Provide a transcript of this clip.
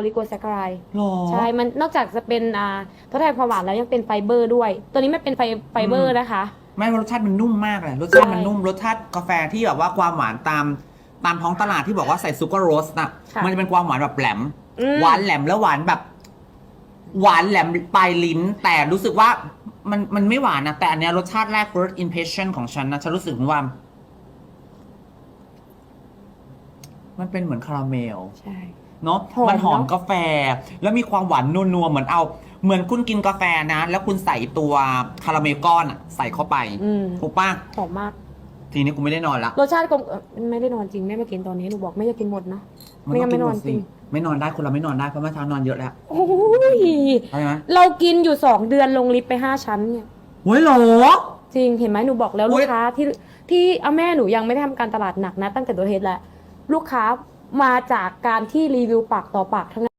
โอลิโกแซคคารายหรอ ใช่ มันนอกจากจะเป็นอ่าทดแทนความหวานแล้วยังเป็นไฟเบอร์ด้วย ตัวนี้ไม่เป็นไฟไฟเบอร์นะคะ ไม่ว่ารสชาติมันนุ่มมากเลยรสชาติมันใช่นุ่มรสชาติกาแฟที่แบบว่าความหวานตามตามท้องตลาดที่บอกว่าใส่ซูเปอร์โรสน่ะค่ะมันจะเป็นความหวานแบบแหลม อืม หวานแหลมแล้วหวานแบบ หวานแหลมปลายลิ้น แต่รู้สึกว่ามันมันไม่หวานนะแต่อันเนี้ยรสชาติแรก first impression ของฉันนะฉันรู้สึกว่า มันเป็นเหมือนคาราเมล ใช่ เนาะหอมมันหอมเนอะ กาแฟ แล้วมีความหวานนัวๆเหมือนเอา เหมือนคุณกินกาแฟนะ แล้วคุณใส่ตัวคาราเมลก้อนอะใส่เข้าไปอืมถูกปะหอมมาก ทีนี้กูไม่ได้นอนละรสชาติกลมเอ่อไม่ได้นอนจริงแม่มากินตอนนี้หนูบอกไม่จะกินหมดนะ ไม่งั้นไม่นอนจริง ไม่นอนได้คนเราไม่นอนได้เพราะเมื่อเช้านอนเยอะแล้วโอ้ยใช่ไหมเรากินอยู่สองเดือนลงลิฟต์ไปห้าชั้นเนี่ยเฮ้ยเหรอ จริงเห็นไหมหนูบอกแล้วโอ๊ลูยกค้าที่ที่เอาแม่หนูยังไม่ได้ทำการตลาดหนักนะ ตั้งแต่ตัวเทสแล้วลูกค้า มาจากการที่รีวิวปากต่อปากทั้งนั้น